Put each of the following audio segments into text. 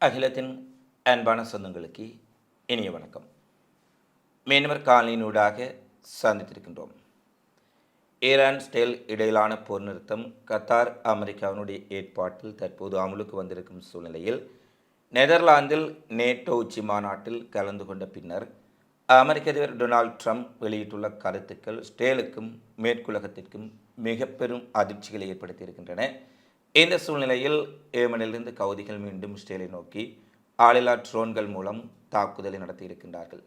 அகிலத்தின் அன்பான சொந்தங்களுக்கு இனிய வணக்கம். மீனவர் காலனியினூடாக சந்தித்திருக்கின்றோம் ஈரான் ஸ்டேல் இடையிலான போர் நிறுத்தம் கத்தார் அமெரிக்காவினுடைய ஏற்பாட்டில் தற்போது அமலுக்கு வந்திருக்கும் சூழ்நிலையில் நெதர்லாந்தில் நேட்டோ உச்சி மாநாட்டில் கலந்து கொண்ட பின்னர் அமெரிக்க அதிபர் டொனால்ட் ட்ரம்ப் வெளியிட்டுள்ள கருத்துக்கள் ஸ்டேலுக்கும் மேற்குலகத்திற்கும் மிக பெரும் அதிர்ச்சிகளை ஏற்படுத்தியிருக்கின்றன. இந்த சூழ்நிலையில் ஏமனிலிருந்து கவுதிகள் மீண்டும் இஸ்ரேலை நோக்கி ஆளில்லா ட்ரோன்கள் மூலம் தாக்குதலை நடத்தியிருக்கின்றார்கள்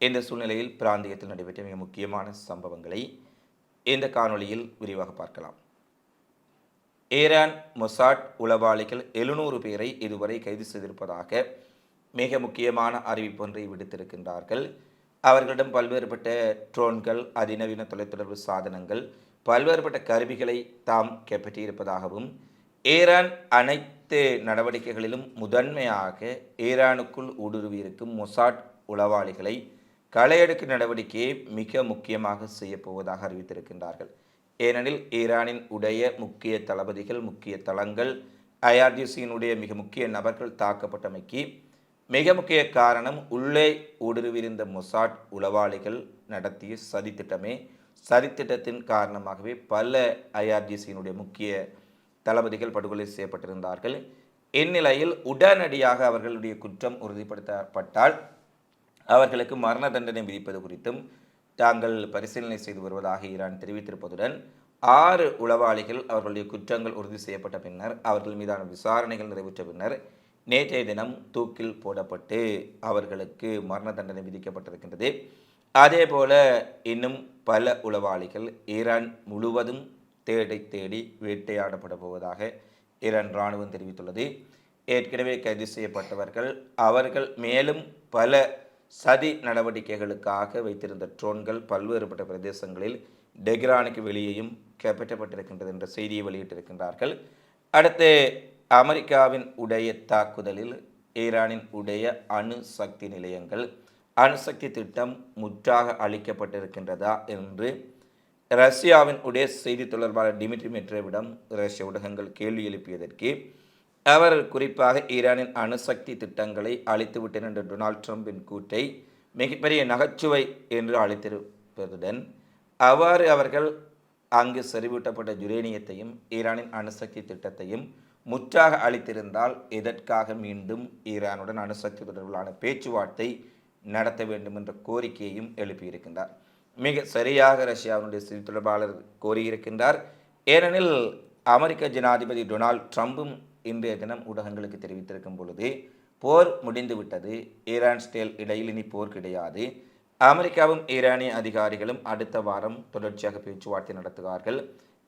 இந்த சூழ்நிலையில் பிராந்தியத்தில் நடைபெற்ற மிக முக்கியமான சம்பவங்களை இந்த காணொளியில் விரிவாக பார்க்கலாம். ஈரான் மொசாட் உளவாளிகள் எழுநூறு பேரை இதுவரை கைது செய்திருப்பதாக மிக முக்கியமான அறிவிப்பொன்றை விடுத்திருக்கின்றார்கள். அவர்களிடம் பல்வேறுபட்ட ட்ரோன்கள் அதிநவீன தொலைத்தொடர்பு சாதனங்கள் பல்வேறுபட்ட கருவிகளை தாம் கைப்பற்றியிருப்பதாகவும் ஈரான் அனைத்து நடவடிக்கைகளிலும் முதன்மையாக ஈரானுக்குள் ஊடுருவியிருக்கும் மொசாட் உளவாளிகளை களையெடுக்கும் நடவடிக்கையை மிக முக்கியமாக செய்யப்போவதாக அறிவித்திருக்கின்றார்கள். ஏனெனில் ஈரானின் உடைய முக்கிய தளபதிகள் முக்கிய தளங்கள் ஐஆர்டிசியினுடைய மிக முக்கிய நபர்கள் தாக்கப்பட்டமைக்கு மிக முக்கிய காரணம் உள்ளே ஊடுருவியிருந்த மொசாட் உளவாளிகள் நடத்திய சதித்திட்டமே சதித்திட்டத்தின் காரணமாகவே பல ஐஆர்ஜிசியினுடைய முக்கிய தளபதிகள் படுகொலை செய்யப்பட்டிருந்தார்கள். இந்நிலையில் உடனடியாக அவர்களுடைய குற்றம் உறுதிப்படுத்தப்பட்டால் அவர்களுக்கு மரண தண்டனை விதிப்பது குறித்தும் தாங்கள் பரிசீலனை செய்து வருவதாக ஈரான் தெரிவித்திருப்பதுடன் ஆறு உளவாளிகள் அவர்களுடைய குற்றங்கள் உறுதி செய்யப்பட்ட பின்னர் அவர்கள் மீதான விசாரணைகள் நிறைவேற்ற பின்னர் நேற்றைய தினம் தூக்கில் போடப்பட்டு அவர்களுக்கு மரண தண்டனை விதிக்கப்பட்டிருக்கின்றது. அதே போல இன்னும் பல உளவாளிகள் ஈரான் முழுவதும் தேடி தேடி வேட்டையாடப்பட போவதாக ஈரான் இராணுவம் தெரிவித்துள்ளது. ஏற்கனவே கைது செய்யப்பட்டவர்கள் அவர்கள் மேலும் பல சதி நடவடிக்கைகளுக்காக வைத்திருந்த ட்ரோன்கள் பல்வேறுபட்ட பிரதேசங்களில் டெஹ்ரானுக்கு வெளியேயும் கைப்பற்றப்பட்டிருக்கின்றது என்ற செய்தியை வெளியிட்டிருக்கின்றார்கள். அடுத்து அமெரிக்காவின் உடைய தாக்குதலில் ஈரானின் உடைய அணு சக்தி நிலையங்கள் அணுசக்தி திட்டம் முற்றாக அளிக்கப்பட்டிருக்கின்றதா என்று ரஷ்யாவின் உடைய செய்தி தொடர்பாளர் டிமிட்ரி மெட்ரேவிடம் ரஷ்ய ஊடகங்கள் கேள்வி எழுப்பியதற்கு அவர் குறிப்பாக ஈரானின் அணுசக்தி திட்டங்களை அழித்துவிட்டேன் என்ற டொனால்ட் ட்ரம்பின் கூற்றை மிகப்பெரிய நகைச்சுவை என்று அழைத்திருப்பதுடன் அவ்வாறு அவர்கள் அங்கு செறிவூட்டப்பட்ட ஜுரேனியத்தையும் ஈரானின் அணுசக்தி திட்டத்தையும் முற்றாக அளித்திருந்தால் இதற்காக மீண்டும் ஈரானுடன் அணுசக்தி தொடர்பிலான பேச்சுவார்த்தை நடத்த வேண்டும் என்ற கோரிக்கையையும் எழுப்பியிருக்கின்றார். மிக சரியாக ரஷ்யாவினுடைய செய்தி தொடர்பாளர் கோரியிருக்கின்றார். ஏனெனில் அமெரிக்க ஜனாதிபதி டொனால்ட் ட்ரம்பும் இன்றைய தினம் ஊடகங்களுக்கு தெரிவித்திருக்கும் பொழுது போர் முடிந்துவிட்டது. ஈரான் ஸ்டேல் இடையில் இனி போர் கிடையாது. அமெரிக்காவும் ஈரானிய அதிகாரிகளும் அடுத்த வாரம் தொடர்ச்சியாக பேச்சுவார்த்தை நடத்துவார்கள்.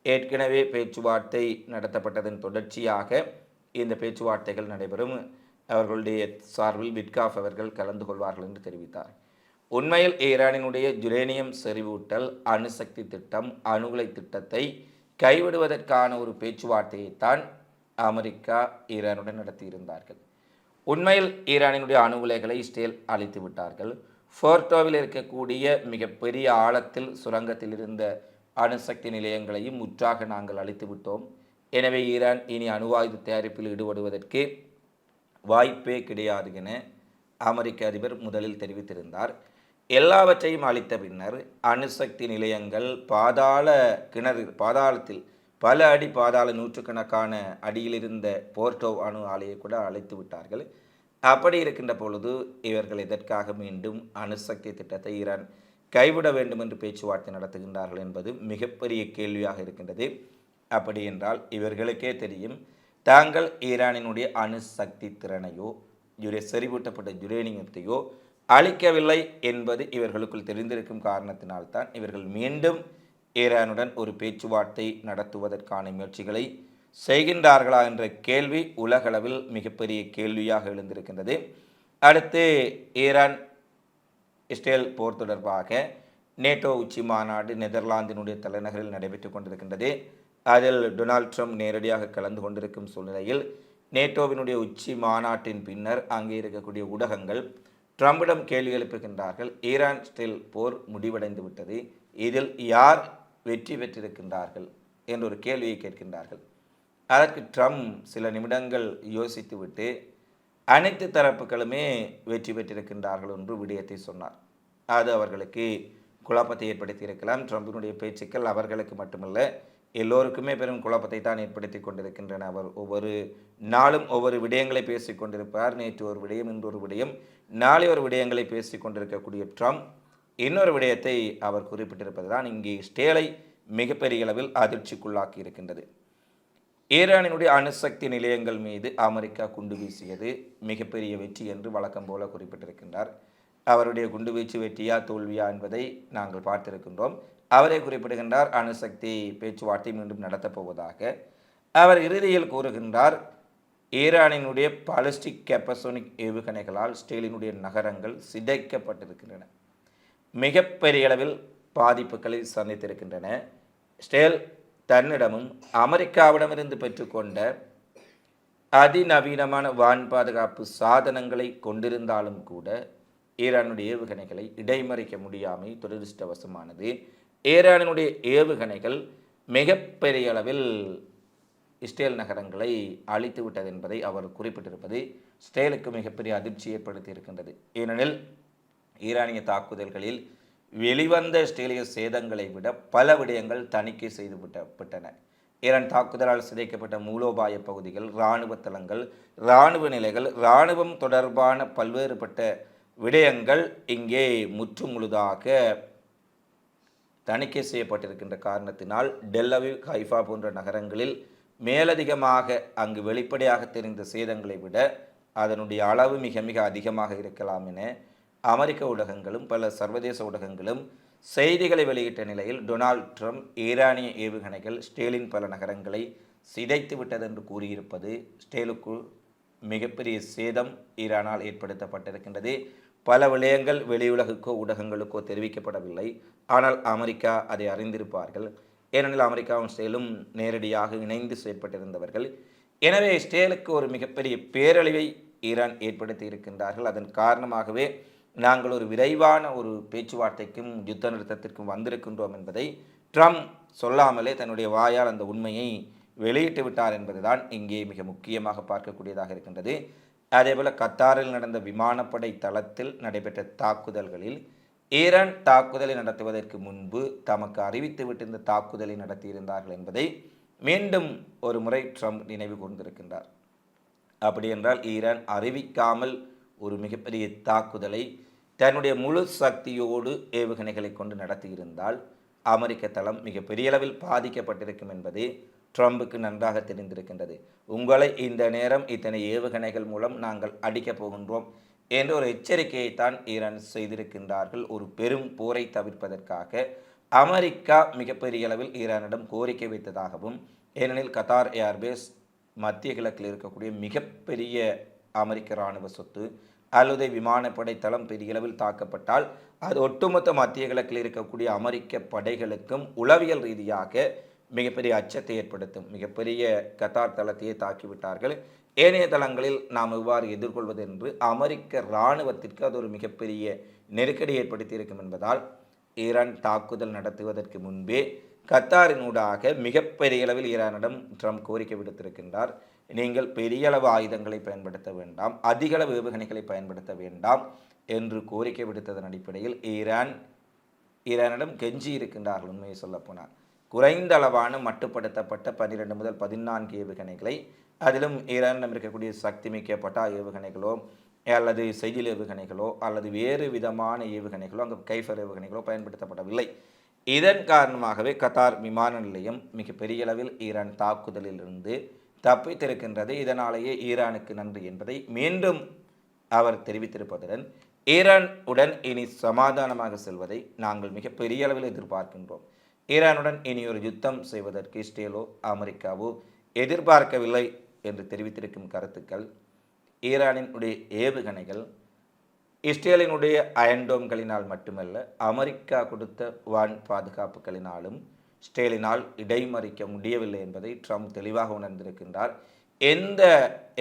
ஏற்கனவே பேச்சுவார்த்தை நடத்தப்பட்டதன் தொடர்ச்சியாக இந்த பேச்சுவார்த்தைகள் நடைபெறும். அவர்களுடைய சார்பில் விட்காஃப் அவர்கள் கலந்து கொள்வார்கள் என்று தெரிவித்தார். உண்மையில் ஈரானினுடைய ஜுரேனியம் செறிவூட்டல் அணுசக்தி திட்டம் அணுகுலை திட்டத்தை கைவிடுவதற்கான ஒரு பேச்சுவார்த்தையை தான் அமெரிக்கா ஈரானுடன் நடத்தியிருந்தார்கள். உண்மையில் ஈரானினுடைய அணுகுலைகளை இஸ்ரேல் அழித்து விட்டார்கள். ஃபோர்டோவில் இருக்கக்கூடிய மிகப்பெரிய ஆழத்தில் சுரங்கத்தில் இருந்த அணுசக்தி நிலையங்களையும் முற்றாக நாங்கள் அழித்து விட்டோம். எனவே ஈரான் இனி அணுவாயுத தயாரிப்பில் ஈடுபடுவதற்கு வாய்ப்பே கிடையாது என அமெரிக்க அதிபர் முதலில் தெரிவித்திருந்தார். எல்லாவற்றையும் அளித்த பின்னர் அணுசக்தி நிலையங்கள் பாதாள கிணறு பாதாளத்தில் பல அடி பாதாள நூற்றுக்கணக்கான அடியில் இருந்த போர்ட்டோ அணு ஆலையை கூட அழைத்து விட்டார்கள். அப்படி இருக்கின்ற பொழுது இவர்கள் எதற்காக மீண்டும் அணுசக்தி திட்டத்தை ஈரான் கைவிட வேண்டும் என்று பேச்சுவார்த்தை நடத்துகின்றார்கள் என்பது மிகப்பெரிய கேள்வியாக இருக்கின்றது. அப்படி என்றால் இவர்களுக்கே தெரியும் தாங்கள் ஈரானினுடைய அணுசக்தி திறனையோ ஜுரே செறிவூட்டப்பட்ட ஜுரேனியத்தையோ அளிக்கவில்லை என்பது இவர்களுக்குள் தெரிந்திருக்கும் காரணத்தினால்தான் இவர்கள் மீண்டும் ஈரானுடன் ஒரு பேச்சுவார்த்தை நடத்துவதற்கான முயற்சிகளை செய்கின்றார்களா என்ற கேள்வி உலகளவில் மிகப்பெரிய கேள்வியாக எழுந்திருக்கின்றது. அடுத்து ஈரான் இஸ்ரேல் போர் தொடர்பாக நேட்டோ உச்சி மாநாடு நெதர்லாந்தினுடைய தலைநகரில் நடைபெற்று கொண்டிருக்கின்றது. அதில் டொனால்ட் ட்ரம்ப் நேரடியாக கலந்து கொண்டிருக்கும் சூழ்நிலையில் நேட்டோவினுடைய உச்சி மாநாட்டின் பின்னர் அங்கே இருக்கக்கூடிய ஊடகங்கள் ட்ரம்பிடம் கேள்வி எழுப்புகின்றார்கள். ஈரான் ஸ்டில் போர் முடிவடைந்து விட்டது. இதில் யார் வெற்றி பெற்றிருக்கின்றார்கள் என்ற ஒரு கேள்வியை கேட்கின்றார்கள். அதற்கு ட்ரம்ப் சில நிமிடங்கள் யோசித்துவிட்டு அனைத்து தரப்புகளுமே வெற்றி பெற்றிருக்கின்றார்கள் என்று விடயத்தை சொன்னார். அது அவர்களுக்கு குழப்பத்தை ஏற்படுத்தி இருக்கலாம். ட்ரம்பினுடைய பேச்சுக்கள் அவர்களுக்கு மட்டுமல்ல எல்லோருக்குமே பெரும் குழப்பத்தை தான் ஏற்படுத்தி கொண்டிருக்கின்றன. அவர் ஒவ்வொரு நாளும் ஒவ்வொரு விடயங்களை பேசிக் கொண்டிருப்பார். நேற்று ஒரு விடயம் இன்றொரு விடயம். நாளை ஒரு விடயங்களை பேசிக் கொண்டிருக்கக்கூடிய ட்ரம்ப் இன்னொரு விடயத்தை அவர் குறிப்பிட்டிருப்பது தான் இங்கே ஸ்டேலை மிகப்பெரிய அளவில் அதிர்ச்சிக்குள்ளாக்கி இருக்கின்றது. ஈரானினுடைய அணுசக்தி நிலையங்கள் மீது அமெரிக்கா குண்டு வீசியது மிகப்பெரிய வெற்றி என்று வழக்கம் போல குறிப்பிட்டிருக்கின்றார். அவருடைய குண்டுவீச்சு வெற்றியா தோல்வியா என்பதை நாங்கள் பார்த்திருக்கின்றோம். அவரே குறிப்பிடுகின்றார் அணுசக்தி பேச்சுவார்த்தை மீண்டும் நடத்தப் போவதாக. அவர் இறுதியில் கூறுகின்றார் ஈரானினுடைய பாலிஸ்டிக் கேப்பசோனிக் ஏவுகணைகளால் ஸ்டேலினுடைய நகரங்கள் சிதைக்கப்பட்டிருக்கின்றன. மிகப்பெரிய அளவில் பாதிப்புகளை சந்தித்திருக்கின்றன. ஸ்டேல் தன்னிடமும் அமெரிக்காவிடமிருந்து பெற்றுக்கொண்ட அதிநவீனமான வான் பாதுகாப்பு சாதனங்களை கொண்டிருந்தாலும் கூட ஈரானுடைய ஏவுகணைகளை இடைமறிக்க முடியாமை துரதிருஷ்டவசமானது. ஈரானினுடைய ஏவுகணைகள் மிகப்பெரிய அளவில் இஸ்ரேல் நகரங்களை அழித்து விட்டது என்பதை அவர் குறிப்பிட்டிருப்பது இஸ்ரேலுக்கு மிகப்பெரிய அதிர்ச்சி ஏற்படுத்தி இருக்கின்றது ஏனெனில் ஈரானிய தாக்குதல்களில் வெளிவந்த இஸ்ரேலிய சேதங்களை விட பல விடயங்கள் தணிக்கை செய்து விட்டன. ஈரான் தாக்குதலால் சிதைக்கப்பட்ட மூலோபாய பகுதிகள் இராணுவ தளங்கள் இராணுவ நிலைகள் இராணுவம் தொடர்பான பல்வேறுபட்ட விடயங்கள் இங்கே முற்று முழுதாக தணிக்கை செய்யப்பட்டிருக்கின்ற காரணத்தினால் டெல்லவி ஹைஃபா போன்ற நகரங்களில் மேலதிகமாக அங்கு வெளிப்படையாக தெரிந்த சேதங்களை விட அதனுடைய அளவு மிக மிக அதிகமாக இருக்கலாம் என அமெரிக்க ஊடகங்களும் பல சர்வதேச ஊடகங்களும் செய்திகளை வெளியிட்ட நிலையில் டொனால்ட் ட்ரம்ப் ஈரானிய ஏவுகணைகள் ஸ்டேலின் பல நகரங்களை சிதைத்து விட்டதென்று கூறியிருப்பது ஸ்டேலுக்கு மிகப்பெரிய சேதம் ஈரானால் ஏற்படுத்தப்பட்டிருக்கின்றது. பல விடயங்கள் வெளியுலகுக்கோ ஊடகங்களுக்கோ தெரிவிக்கப்படவில்லை. ஆனால் அமெரிக்கா அதை அறிந்திருப்பார்கள். ஏனெனில் அமெரிக்காவும் ஸ்டேலும் நேரடியாக இணைந்து செயற்பட்டிருந்தவர்கள். எனவே ஸ்டேலுக்கு ஒரு மிகப்பெரிய பேரழிவை ஈரான் ஏற்படுத்தி இருக்கின்றார்கள் அதன் காரணமாகவே நாங்கள் ஒரு விரைவான ஒரு பேச்சுவார்த்தைக்கும் யுத்த நிறுத்தத்திற்கும் வந்திருக்கின்றோம் என்பதை ட்ரம்ப் சொல்லாமலே தன்னுடைய வாயால் அந்த உண்மையை வெளியிட்டு விட்டார் என்பதுதான் இங்கே மிக முக்கியமாக பார்க்கக்கூடியதாக இருக்கின்றது. அதேபோல கத்தாரில் நடந்த விமானப்படை தளத்தில் நடைபெற்ற தாக்குதல்களில் ஈரான் தாக்குதலை நடத்துவதற்கு முன்பு தமக்கு அறிவித்துவிட்டு இந்த தாக்குதலை நடத்தியிருந்தார்கள் என்பதை மீண்டும் ஒரு முறை ட்ரம்ப் நினைவு கூர்ந்திருக்கின்றார். அப்படி என்றால் ஈரான் அறிவிக்காமல் ஒரு மிகப்பெரிய தாக்குதலை தன்னுடைய முழு சக்தியோடு ஏவுகணைகளை கொண்டு நடத்தியிருந்தால் அமெரிக்க தளம் மிகப்பெரிய அளவில் பாதிக்கப்பட்டிருக்கும் என்பது ட்ரம்புக்கு நன்றாக தெரிந்திருக்கின்றது. உங்களை இந்த நேரம் இத்தனை ஏவுகணைகள் மூலம் நாங்கள் அடிக்கப் போகின்றோம் என்ற ஒரு எச்சரிக்கையை தான் ஈரான் செய்திருக்கின்றார்கள். ஒரு பெரும் போரை தவிர்ப்பதற்காக அமெரிக்கா மிகப்பெரிய அளவில் ஈரானிடம் கோரிக்கை வைத்ததாகவும் ஏனெனில் கத்தார் ஏர்பேஸ் மத்திய கிழக்கில் இருக்கக்கூடிய மிகப்பெரிய அமெரிக்க இராணுவ சொத்து அல்லது விமானப்படை தளம் பெரிய அளவில் தாக்கப்பட்டால் அது ஒட்டுமொத்த மத்திய கிழக்கில் இருக்கக்கூடிய அமெரிக்க படைகளுக்கும் உளவியல் ரீதியாக மிகப்பெரிய அச்சத்தை ஏற்படுத்தும் மிகப்பெரிய கத்தார் தளத்தையே தாக்கிவிட்டார்கள். ஏனைய தளங்களில் நாம் இவ்வாறு எதிர்கொள்வது என்று அமெரிக்க இராணுவத்திற்கு அது ஒரு மிகப்பெரிய நெருக்கடி ஏற்படுத்தியிருக்கும் என்பதால் ஈரான் தாக்குதல் நடத்துவதற்கு முன்பே கத்தாரினூடாக மிகப்பெரிய அளவில் ஈரானிடம் ட்ரம்ப் கோரிக்கை விடுத்திருக்கின்றார். நீங்கள் பெரிய அளவு ஆயுதங்களை பயன்படுத்த வேண்டாம் அதிக அளவு ஏவுகணைகளை பயன்படுத்த வேண்டாம் என்று கோரிக்கை விடுத்ததன் அடிப்படையில் ஈரான் ஈரானிடம் கெஞ்சி இருக்கின்றார்கள் உண்மையை சொல்லப்போனால் குறைந்த அளவான மட்டுப்படுத்தப்பட்ட பன்னிரெண்டு முதல் பதினான்கு ஏவுகணைகளை அதிலும் ஈரானிடம் இருக்கக்கூடிய சக்தி மிக்க பட்டா ஏவுகணைகளோ அல்லது செய்தியில் ஏவுகணைகளோ அல்லது வேறு விதமான ஏவுகணைகளோ அங்கு கைஃபர் ஏவுகணைகளோ பயன்படுத்தப்படவில்லை. இதன் காரணமாகவே கத்தார் விமான நிலையம் மிக பெரிய அளவில் ஈரான் தாக்குதலிலிருந்து தப்பித்திருக்கின்றது. இதனாலேயே ஈரானுக்கு நன்றி என்பதை மீண்டும் அவர் தெரிவித்திருப்பதுடன் ஈரான் உடன் இனி சமாதானமாக செல்வதை நாங்கள் மிக பெரிய அளவில் எதிர்பார்க்கின்றோம். ஈரானுடன் இனி ஒரு யுத்தம் செய்வதற்கு இஸ்ரேலோ அமெரிக்காவோ எதிர்பார்க்கவில்லை என்று தெரிவித்திருக்கும் கருத்துக்கள் ஈரானின் உடைய ஏவுகணைகள் இஸ்ரேலினுடைய அயன்டோம்களினால் மட்டுமல்ல அமெரிக்கா கொடுத்த வான் பாதுகாப்புகளினாலும் ஸ்டேலினால் இடைமறிக்க முடியவில்லை என்பதை ட்ரம்ப் தெளிவாக உணர்ந்திருக்கின்றார். எந்த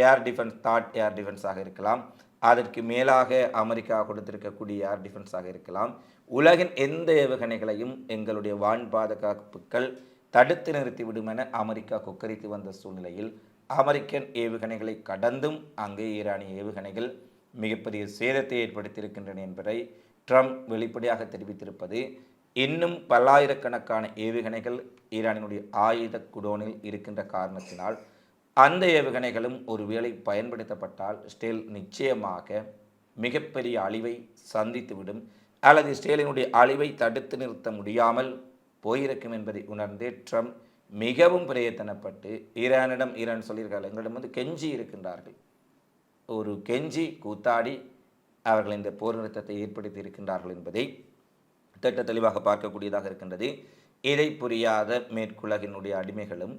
ஏர் டிஃபென்ஸ் தாட் ஏர் டிஃபென்ஸாக இருக்கலாம் அதற்கு மேலாக அமெரிக்கா கொடுத்திருக்கக்கூடிய ஏர் டிஃபென்ஸாக இருக்கலாம். உலகின் எந்த ஏவுகணைகளையும் எங்களுடைய வான் பாதுகாப்புகள் தடுத்து நிறுத்திவிடும் என அமெரிக்கா கொக்கரித்து வந்த சூழ்நிலையில் அமெரிக்கன் ஏவுகணைகளை கடந்தும் அங்கே ஈரானிய ஏவுகணைகள் மிகப்பெரிய சேதத்தை ஏற்படுத்தியிருக்கின்றன என்பதை ட்ரம்ப் வெளிப்படையாக தெரிவித்திருப்பது இன்னும் பல்லாயிரக்கணக்கான ஏவுகணைகள் ஈரானினுடைய ஆயுத குடோனில் இருக்கின்ற காரணத்தினால் அந்த ஏவுகணைகளும் ஒருவேளை பயன்படுத்தப்பட்டால் ஸ்டேல் நிச்சயமாக மிகப்பெரிய அழிவை சந்தித்துவிடும். அல்லது ஸ்டேலினுடைய அழிவை தடுத்து நிறுத்த முடியாமல் போயிருக்கும் என்பதை உணர்ந்து ட்ரம்ப் மிகவும் பிரயத்தனப்பட்டு ஈரானிடம் ஈரான் சொல்லியிருக்கார்கள் எங்களிடம் வந்து கெஞ்சி இருக்கின்றார்கள். ஒரு கெஞ்சி கூத்தாடி அவர்கள் இந்த போர் நிறுத்தத்தை ஏற்படுத்தி இருக்கின்றார்கள் என்பதை திட்ட தெளிவாக பார்க்கக்கூடியதாக இருக்கின்றது. இதை புரியாத மேற்குலகினுடைய அடிமைகளும்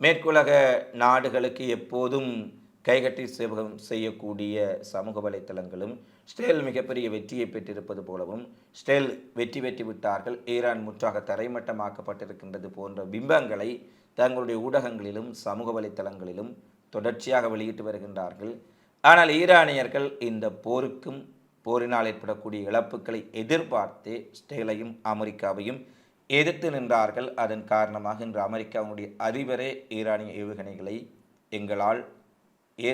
மேற்குலக நாடுகளுக்கு எப்போதும் கைகட்டி சேவகம் செய்யக்கூடிய சமூக வலைத்தளங்களும் ஸ்டேல் மிகப்பெரிய வெற்றியை பெற்றிருப்பது போலவும் ஸ்டேல் வெற்றி பெற்று விட்டார்கள். ஈரான் முற்றாக தரைமட்டமாக்கப்பட்டிருக்கின்றது போன்ற பிம்பங்களை தங்களுடைய ஊடகங்களிலும் சமூக வலைத்தளங்களிலும் தொடர்ச்சியாக வெளியிட்டு வருகின்றார்கள். ஆனால் ஈரானியர்கள் இந்த போருக்கும் போரினால் ஏற்படக்கூடிய இழப்புகளை எதிர்பார்த்து ஸ்டேலையும் அமெரிக்காவையும் எதிர்த்து நின்றார்கள். அதன் காரணமாக இன்று அமெரிக்காவினுடைய அதிபரே ஈரானிய ஏவுகணைகளை எங்களால் ஏ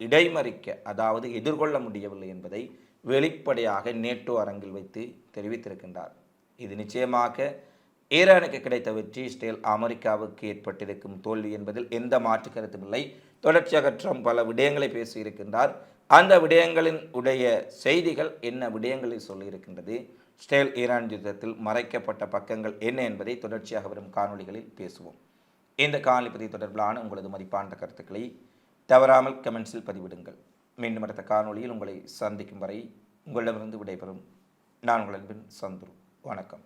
இடைமறிக்க அதாவது எதிர்கொள்ள முடியவில்லை என்பதை வெளிப்படையாக நேட்டோ அரங்கில் வைத்து தெரிவித்திருக்கின்றார். இது நிச்சயமாக ஈரானுக்கு கிடைத்த வெற்றி ஸ்டேல் அமெரிக்காவுக்கு ஏற்பட்டிருக்கும் தோல்வி என்பதில் எந்த மாற்று கருத்தும் இல்லை. தொடர்ச்சியாக ட்ரம்ப் பல விடயங்களை பேசியிருக்கின்றார். அந்த விடயங்களின் உடைய செய்திகள் என்ன விடயங்களில் சொல்லியிருக்கின்றது? ஸ்டேல் ஈரான் யுத்தத்தில் மறைக்கப்பட்ட பக்கங்கள் என்ன என்பதை தொடர்ச்சியாக வரும் காணொளிகளில் பேசுவோம். இந்த காணொலி பதிவு தொடர்பிலான உங்களது மதிப்பான கருத்துக்களை தவறாமல் கமெண்ட்ஸில் பதிவிடுங்கள். மீண்டும் அடுத்த காணொளியில் உங்களை சந்திக்கும் வரை உங்களிடமிருந்து விடைபெறும். நான் உங்களின் சந்துரு. வணக்கம்.